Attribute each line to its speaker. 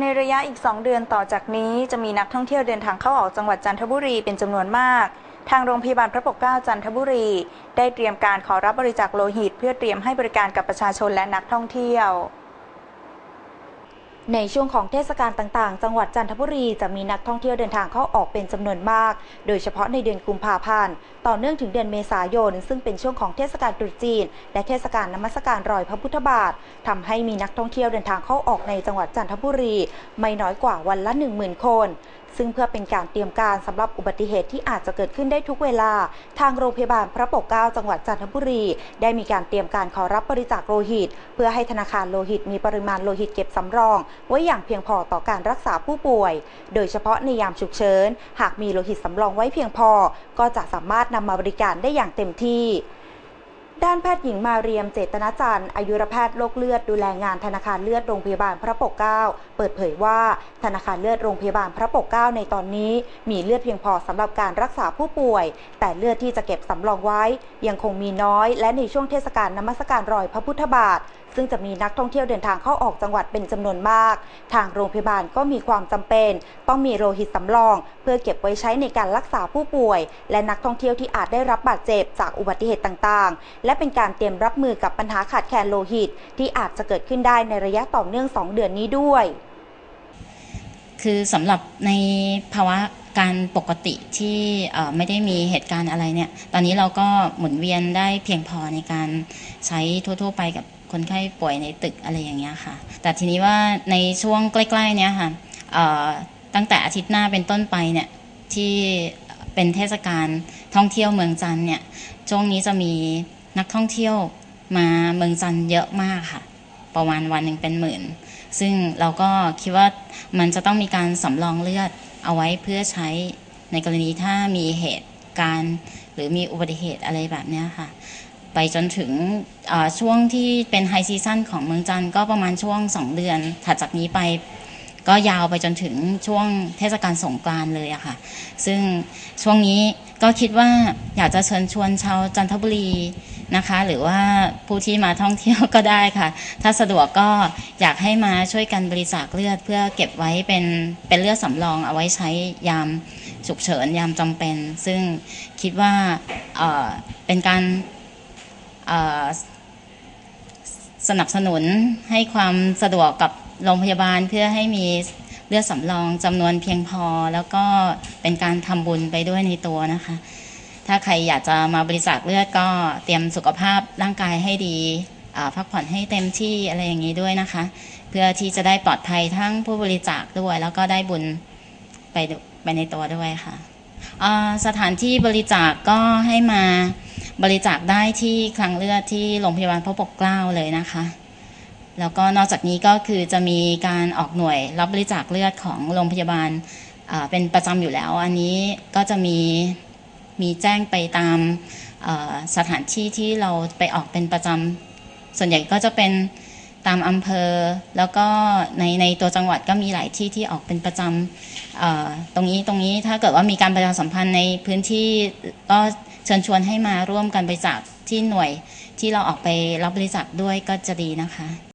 Speaker 1: ในระยะอีก 2 เดือนต่อจากนี้จะมีนักท่องเที่ยวเดินทางเข้าออกจังหวัดจันทบุรีเป็นจำนวนมาก ทางโรงพยาบาลพระปกเกล้าจันทบุรี ได้เตรียมการขอรับบริจาคโลหิต เพื่อเตรียมให้บริการกับประชาชนและนักท่องเที่ยว ในช่วงของเทศกาลต่างๆ จังหวัดจันทบุรีจะมีนักท่องเที่ยวเดินทางเข้าออกเป็นจำนวนมาก โดยเฉพาะในเดือนกุมภาพันธ์ ต่อเนื่องถึงเดือนเมษายน ซึ่งเป็นช่วงของเทศกาลตรุษจีน และเทศกาลนมัสการรอยพระพุทธบาททำให้มีนักท่องเที่ยวเดินทางเข้าออกในจังหวัดจันทบุรี ไม่น้อยกว่าวันละ 10,000 คน ซึ่งเพื่อเป็นการเตรียมการสำหรับอุบัติเหตุที่อาจจะเกิดขึ้นได้ทุกเวลา ทางโรงพยาบาลพระปกเกล้าจังหวัดจันทบุรี ได้มีการเตรียมการขอรับบริจาคโลหิต เพื่อให้ธนาคารโลหิตมีปริมาณโลหิตเก็บสำรอง ไว้อย่างเพียงพอต่อการรักษาผู้ป่วย โดยเฉพาะในยามฉุกเฉินหากมีโลหิตสำรองไว้เพียงพอ ก็จะสามารถนำมาบริการได้อย่างเต็มที่ ด้านแพทย์หญิงมาเรียมเจตนาจันทร์อายุรแพทย์โรคเลือดดูแลงานธนาคารเลือดโรงพยาบาลพระปกเกล้าเปิดเผยว่าธนาคารเลือดโรงพยาบาลพระปกเกล้าในตอนนี้ มีเลือดเพียงพอสำหรับการรักษาผู้ป่วย แต่เลือดที่จะเก็บสำรองไว้ ยังคงมีน้อย และในช่วงเทศกาลนมัสการรอยพระพุทธบาท ซึ่งจะมีนักท่องเที่ยวเดินทางเข้าออกจังหวัดเป็นจำนวนมาก ทางโรงพยาบาลก็มีความจำเป็น ต้องมีโลหิตสำรอง เพื่อเก็บไว้ใช้ในการรักษาผู้ป่วย และนักท่องเที่ยวที่อาจได้รับบาดเจ็บจากอุบัติเหตุต่างๆและเป็นการเตรียมรับมือกับปัญหาขาดแคลนโลหิต ที่อาจจะเกิดขึ้นได้ในระยะต่อเนื่อง 2 เดือนนี้ด้วย
Speaker 2: คือสำหรับในภาวะการปกติที่ไม่ได้มีเหตุการณ์อะไรเนี่ย ตอนนี้เราก็หมุนเวียนได้เพียงพอในการใช้ทั่ว ๆ ไปกับคนไข้ป่วยในตึกอะไรอย่างเงี้ยค่ะ แต่ทีนี้ว่าในช่วงใกล้ ๆ เนี้ยค่ะตั้งแต่อาทิตย์หน้าเป็นต้นไปเนี่ยที่เป็นเทศกาลท่องเที่ยวเมืองจันเนี่ยช่วงนี้จะมี นักท่องเที่ยวมาเมืองจันเยอะมากค่ะ ประมาณวันหนึ่งเป็นหมื่น ซึ่งเราก็คิดว่ามันจะต้องมีการสำรองเลือดเอาไว้เพื่อใช้ในกรณีถ้ามีเหตุการณ์หรือมีอุบัติเหตุอะไรแบบนี้ค่ะ ไปจนถึงช่วงที่เป็นไฮซีซั่นของเมืองจันก็ประมาณช่วง 2 เดือน ถัดจากนี้ไปก็ยาวไปจนถึงช่วงเทศกาลสงกรานต์เลยอะค่ะ ซึ่งช่วงนี้ก็คิดว่าอยากจะเชิญชวนชาวจันทบุรี นะคะ หรือว่าผู้ที่มาท่องเที่ยวก็ได้ค่ะ ถ้าสะดวกก็อยากให้มาช่วยกันบริจาคเลือด เพื่อเก็บไว้เป็นเป็นเลือดสำรองเอาไว้ใช้ยามฉุกเฉินยามจำเป็น ซึ่งคิดว่าเเป็นการสนับสนุนให้ความสะดวกกับโรงพยาบาลเพื่อให้มีเลือดสำรองจำนวนเพียงพอ แล้วก็เป็นการทำบุญไปด้วยในตัวนะคะ ถ้าใครอยากจะมาบริจาคเลือดก็เตรียมสุขภาพร่างกายให้ดีพักผ่อนให้เต็มที่อะไรอย่างนี้ด้วยนะคะ เพื่อที่จะได้ปลอดภัยทั้งผู้บริจาคด้วย แล้วก็ได้บุญไปไปในตัวด้วยค่ะสถานที่บริจาคก็ให้มาบริจาคได้ที่คลังเลือดที่โรงพยาบาลพระปกเกล้าเลยนะคะ แล้วก็นอกจากนี้ก็คือจะมีการออกหน่วยรับบริจาคเลือดของโรงพยาบาลเป็นประจำอยู่แล้ว อันนี้ก็จะมี มีแจ้งไปตามสถานที่ที่เราไปออกเป็นประจำส่วนใหญ่ก็จะเป็นตามอำเภอ แล้วก็ในในตัวจังหวัดก็มีหลายที่ที่ออกเป็นประจำตรงนี้ตรงนี้ถ้าเกิดว่ามีการประชาสัมพันธ์ในพื้นที่ก็เชิญชวนให้มาร่วมกันบริจาคที่หน่วยที่เราออกไปรับบริจาคด้วยก็จะดีนะคะ